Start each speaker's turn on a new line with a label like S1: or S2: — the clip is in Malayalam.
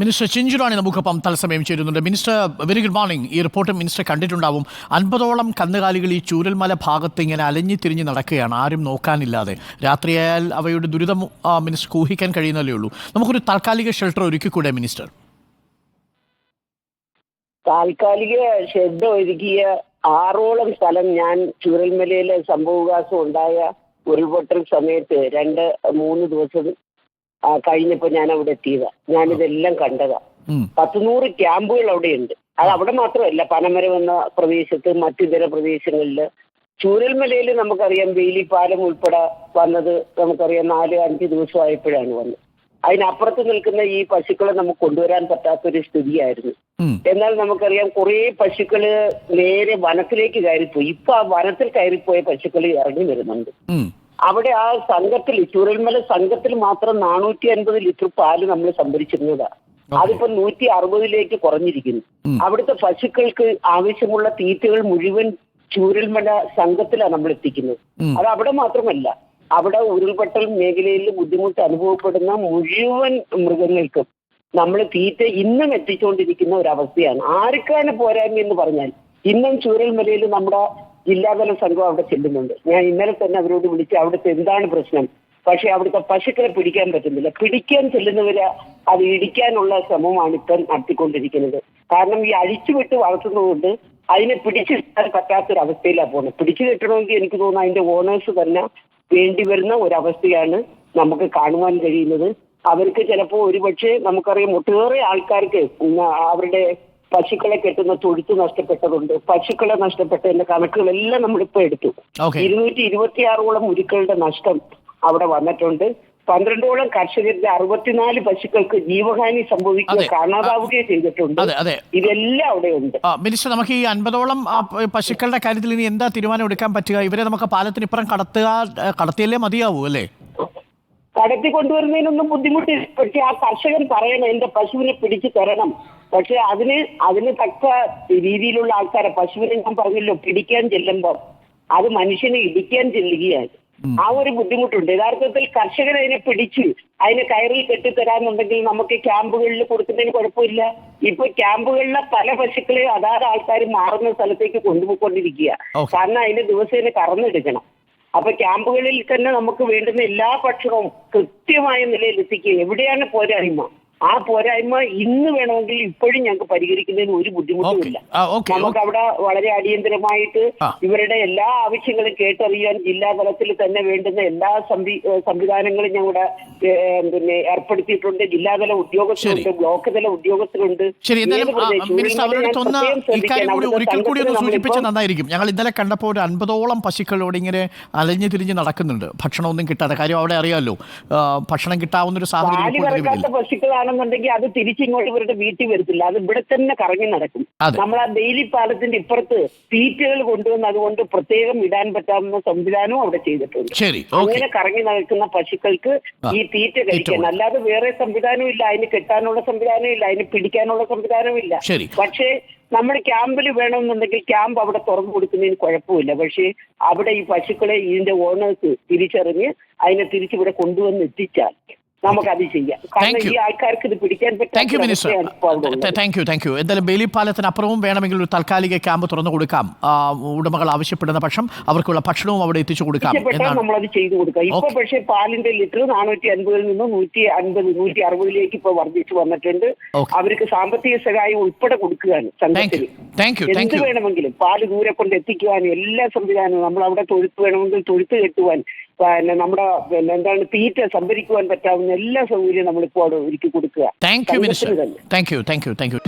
S1: മിനിസ്റ്റർ ചിഞ്ചുറാണി നമുക്കൊപ്പം തത്സമയം ചേരുന്നുണ്ട്. മിനിസ്റ്റർ വെരി ഗുഡ് മോർണിംഗ് ഈ റിപ്പോർട്ട് മിനിസ്റ്റർ കണ്ടിട്ടുണ്ടാവും. അൻപതോളം കന്നുകാലികൾ ഈ ചൂരൽമല ഭാഗത്ത് ഇങ്ങനെ അലഞ്ഞു തിരിഞ്ഞ് നടക്കുകയാണ്. ആരും നോക്കാനില്ലാതെ. രാത്രിയായാൽ അവയുടെ ദുരിതം മിനിസ്റ്റർ ഊഹിക്കാൻ കഴിയുന്നല്ലേ ഉള്ളൂ. നമുക്കൊരു താൽക്കാലിക ഷെൽട്ടർ ഒരുക്കിക്കൂടെ മിനിസ്റ്റർ?
S2: താൽക്കാലിക ഷെഡ് ഒരുക്കിയ ആറോളം സ്ഥലം ഞാൻ ചൂരൽമലയിലെ സംഭവവികാസം ഉണ്ടായ ഉരുൾപൊട്ടൽ സമയത്ത് രണ്ട് മൂന്ന് ദിവസം ആ, കഴിഞ്ഞപ്പോ ഞാൻ അവിടെ എത്തിയതാ. ഞാനിതെല്ലാം കണ്ടതാ.
S1: പത്തുനൂറ്
S2: പത്ത് നൂറ് ക്യാമ്പുകൾ അവിടെയുണ്ട്. അത് അവിടെ മാത്രമല്ല പനമരം എന്ന പ്രദേശത്ത് മറ്റിതര പ്രദേശങ്ങളിൽ. ചൂരൽമലയിൽ നമുക്കറിയാം വേലിപ്പാലം ഉൾപ്പെടെ വന്നത് നമുക്കറിയാം നാല് അഞ്ച് ദിവസമായപ്പോഴാണ് വന്നത്. അതിനപ്പുറത്ത് നിൽക്കുന്ന ഈ പശുക്കളെ നമുക്ക് കൊണ്ടുവരാൻ പറ്റാത്തൊരു സ്ഥിതിയായിരുന്നു.
S1: ഉം.
S2: എന്നാൽ നമുക്കറിയാം കുറേ പശുക്കൾ നേരെ വനത്തിലേക്ക് കയറിപ്പോയി. ഇപ്പൊ ആ വനത്തിൽ കയറിപ്പോയ പശുക്കൾ ഇറങ്ങി വരുന്നുണ്ട്. അവിടെ ആ സംഘത്തിൽ ചുരൽമല സംഘത്തിൽ മാത്രം നാനൂറ്റി അൻപത് ലിറ്റർ പാൽ നമ്മൾ സംഭരിച്ചിരുന്നതാണ് അതിപ്പോ നൂറ്റി അറുപതിലേക്ക് കുറഞ്ഞിരിക്കുന്നു അവിടുത്തെ പശുക്കൾക്ക് ആവശ്യമുള്ള തീറ്റകൾ മുഴുവൻ ചൂരൽമല സംഘത്തിലാണ് നമ്മൾ എത്തിക്കുന്നത്. അത് അവിടെ മാത്രമല്ല അവിടെ ഉരുൾപൊട്ടൽ മേഖലയിൽ ബുദ്ധിമുട്ട് അനുഭവപ്പെടുന്ന മുഴുവൻ മൃഗങ്ങൾക്കും നമ്മൾ തീറ്റ ഇന്നും എത്തിച്ചുകൊണ്ടിരിക്കുന്ന ഒരു അവസ്ഥയാണ് ആർക്കാണ് പോരായ്മ എന്ന് പറഞ്ഞാൽ ഇന്നും ചൂരൽമലയിൽ നമ്മുടെ ജില്ലാതല സംഘം അവിടെ ചെല്ലുന്നുണ്ട്. ഞാൻ ഇന്നലെ തന്നെ അവരോട് വിളിച്ച് അവിടുത്തെ എന്താണ് പ്രശ്നം? പക്ഷെ അവിടുത്തെ പശുക്കളെ പിടിക്കാൻ പറ്റുന്നില്ല. പിടിക്കാൻ ചെല്ലുന്നവര് അത് ഇടിക്കാനുള്ള ശ്രമമാണ് ഇപ്പം നടത്തിക്കൊണ്ടിരിക്കുന്നത്. കാരണം ഈ അഴിച്ചുവിട്ട് വളർത്തുന്നതുകൊണ്ട് അതിനെ പിടിച്ചു കിട്ടാൻ പറ്റാത്തൊരവസ്ഥയിലാണ് പോകുന്നത്. പിടിച്ചു കിട്ടണമെങ്കിൽ എനിക്ക് തോന്നുന്നു അതിന്റെ ഓണേഴ്സ് തന്നെ വേണ്ടി വരുന്ന ഒരവസ്ഥയാണ് നമുക്ക് കാണുവാൻ കഴിയുന്നത്. അവർക്ക് ചിലപ്പോൾ ഒരുപക്ഷെ നമുക്കറിയാം ഒട്ടേറെ ആൾക്കാർക്ക് അവരുടെ പശുക്കളെ കെട്ടുന്ന തൊഴുത്ത് നഷ്ടപ്പെട്ടതുണ്ട്. പശുക്കളെ നഷ്ടപ്പെട്ടതിന്റെ കണക്കുകളെല്ലാം നമ്മളിപ്പോ എടുത്തു. ഇരുന്നൂറ്റി ഇരുപത്തിയാറോളം ഉരുക്കളുടെ നഷ്ടം അവിടെ വന്നിട്ടുണ്ട്. പന്ത്രണ്ടോളം കർഷകരുടെ അറുപത്തിനാല് പശുക്കൾക്ക് ജീവഹാനി സംഭവിക്കുക. കാണാതാവുകയും ചെയ്തിട്ടുണ്ട്. ഇതെല്ലാം അവിടെ ഉണ്ട്.
S1: മിനിസ്റ്റർ നമുക്ക് ഈ അൻപതോളം പശുക്കളുടെ കാര്യത്തിൽ ഇനി എന്താ തീരുമാനം എടുക്കാൻ പറ്റുക? ഇവരെ നമുക്ക് പാലത്തിന് ഇപ്പുറം കടത്തുക കടത്തിയല്ലേ മതിയാവൂ അല്ലേ?
S2: കടത്തി കൊണ്ടുവരുന്നതിനൊന്നും ബുദ്ധിമുട്ടില്ല. പക്ഷെ ആ കർഷകൻ പറയണം എന്റെ പശുവിനെ പിടിച്ചു തരണം. പക്ഷെ അതിന് അതിന് തക്ക രീതിയിലുള്ള ആൾക്കാരെ പശുവിനെ ഞാൻ പറഞ്ഞല്ലോ പിടിക്കാൻ ചെല്ലുമ്പോൾ അത് മനുഷ്യനെ ഇടിക്കാൻ ചെല്ലുകയാണ്. ആ ഒരു ബുദ്ധിമുട്ടുണ്ട്. യഥാർത്ഥത്തിൽ കർഷകർ അതിനെ പിടിച്ച് അതിനെ കയറിൽ കെട്ടിത്തരാന്നുണ്ടെങ്കിൽ നമുക്ക് ക്യാമ്പുകളിൽ കൊടുക്കുന്നതിന് കുഴപ്പമില്ല. ഇപ്പൊ ക്യാമ്പുകളിലെ പല പശുക്കളെ അതാത് ആൾക്കാർ മാറുന്ന സ്ഥലത്തേക്ക് കൊണ്ടുപോയിക്കൊണ്ടിരിക്കുക. കാരണം അതിന് ദിവസേന കറന്നെടുക്കണം. അപ്പൊ ക്യാമ്പുകളിൽ തന്നെ നമുക്ക് വേണ്ടുന്ന എല്ലാ ഭക്ഷണവും കൃത്യമായ നിലയിൽ എത്തിക്കുക എവിടെയാണ് പോരായ്മ? ആ പോരായ്മ ഇന്ന് വേണമെങ്കിൽ ഇപ്പോഴും ഞങ്ങൾക്ക് പരിഹരിക്കുന്നതിന് ഒരു ബുദ്ധിമുട്ടുമില്ല നമുക്ക് അവിടെ വളരെ അടിയന്തരമായിട്ട് ഇവരുടെ എല്ലാ ആവശ്യങ്ങളും കേട്ടറിയാൻ ജില്ലാ തലത്തിൽ തന്നെ വേണ്ടുന്ന എല്ലാ സംവിധാനങ്ങളും ഞങ്ങളുടെ പിന്നെ ഏർപ്പെടുത്തിയിട്ടുണ്ട്. ജില്ലാതല ഉദ്യോഗസ്ഥരുണ്ട് ബ്ലോക്ക് തല ഉദ്യോഗസ്ഥരുണ്ട്.
S1: ഒരിക്കൽ കൂടി ഒന്ന് സൂചിപ്പിച്ച നന്നായിരിക്കും. ഞങ്ങൾ ഇന്നലെ കണ്ടപ്പോൾ ഒരു അൻപതോളം പശുക്കളോട് ഇങ്ങനെ അലഞ്ഞു തിരിഞ്ഞ് നടക്കുന്നുണ്ട്. ഭക്ഷണമൊന്നും കിട്ടാതെ. കാര്യം അവിടെ അറിയാമല്ലോ ഭക്ഷണം കിട്ടാവുന്ന ഒരു സാഹചര്യം പാൽ
S2: പശുക്കളാണെന്നുണ്ടെങ്കിൽ അത് തിരിച്ചിങ്ങോട്ട് ഇവരുടെ വീട്ടിൽ വരത്തില്ല. അത് ഇവിടെ തന്നെ കറങ്ങി നടക്കും. നമ്മൾ ആ ഡെയിലി പാലത്തിന്റെ ഇപ്പുറത്ത് തീറ്റകൾ കൊണ്ടുവന്ന് അതുകൊണ്ട് പ്രത്യേകം ഇടാൻ പറ്റാവുന്ന സംവിധാനവും അവിടെ ചെയ്തിട്ടുണ്ട്. അങ്ങനെ കറങ്ങി നടക്കുന്ന പശുക്കൾക്ക് ഈ തീറ്റ കഴിക്കാൻ അല്ലാതെ വേറെ സംവിധാനവും ഇല്ല. അതിന് കെട്ടാനുള്ള സംവിധാനവും ഇല്ല. അതിന് പിടിക്കാനുള്ള സംവിധാനവും ഇല്ല. പക്ഷേ നമ്മൾ ക്യാമ്പിൽ വേണമെന്നുണ്ടെങ്കിൽ ക്യാമ്പ് അവിടെ തുറന്നു കൊടുക്കുന്നതിന് കുഴപ്പമില്ല. പക്ഷേ അവിടെ ഈ പശുക്കളെ ഇതിന്റെ ഓണേഴ്സ് തിരിച്ചറിഞ്ഞ് അതിനെ തിരിച്ചിവിടെ കൊണ്ടുവന്ന് എത്തിച്ചാൽ നമുക്കത് ചെയ്യാം. കാരണം. ഈ ആൾക്കാർക്ക് ഇത് പിടിക്കാൻ
S1: താങ്ക് യു താങ്ക് യു എന്തായാലും ബേലി പാലത്തിനപ്പുറവും വേണമെങ്കിൽ ഒരു താൽക്കാലിക ക്യാമ്പ് തുറന്നു കൊടുക്കാം. ഉടമകൾ ആവശ്യപ്പെടുന്ന പക്ഷം അവർക്കുള്ള ഭക്ഷണവും അവിടെ എത്തിച്ചു കൊടുക്കാം.
S2: നമ്മളത് ചെയ്തു കൊടുക്കാം. ഇപ്പൊ പക്ഷേ പാലിന്റെ ലിറ്റർ നാനൂറ്റി അൻപതിൽ നിന്ന് നൂറ്റി അൻപത് നൂറ്റി അറുപതിലേക്ക് ഇപ്പൊ വർദ്ധിച്ചു വന്നിട്ടുണ്ട്. അവർക്ക് സാമ്പത്തിക സഹായം ഉൾപ്പെടെ കൊടുക്കുകയാണ് സംഘത്തിൽ. എന്ത് വേണമെങ്കിലും പാൽ ദൂരെ കൊണ്ട് എത്തിക്കുവാനും എല്ലാ സംവിധാനവും നമ്മൾ അവിടെ തൊഴുത്ത് വേണമെങ്കിൽ തൊഴുത്ത് കെട്ടുവാൻ പിന്നെ നമ്മുടെ പിന്നെ എന്താണ് തീറ്റ സംഭരിക്കുവാൻ പറ്റാവുന്ന എല്ലാ സൗകര്യവും നമ്മളിപ്പോൾ അവിടെ ഒരുക്കി കൊടുക്കുക.
S1: Thank you thank you thank you thank you